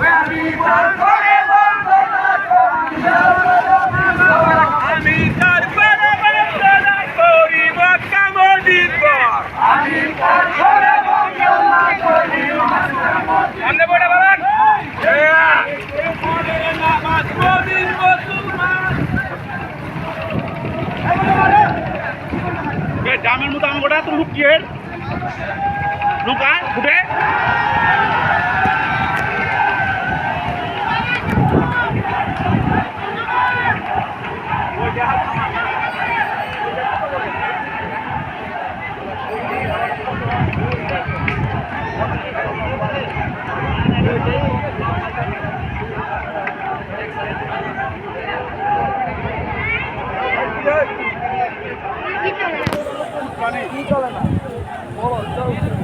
Where we were going. गोड्यात मुख नुका गुरे চলে না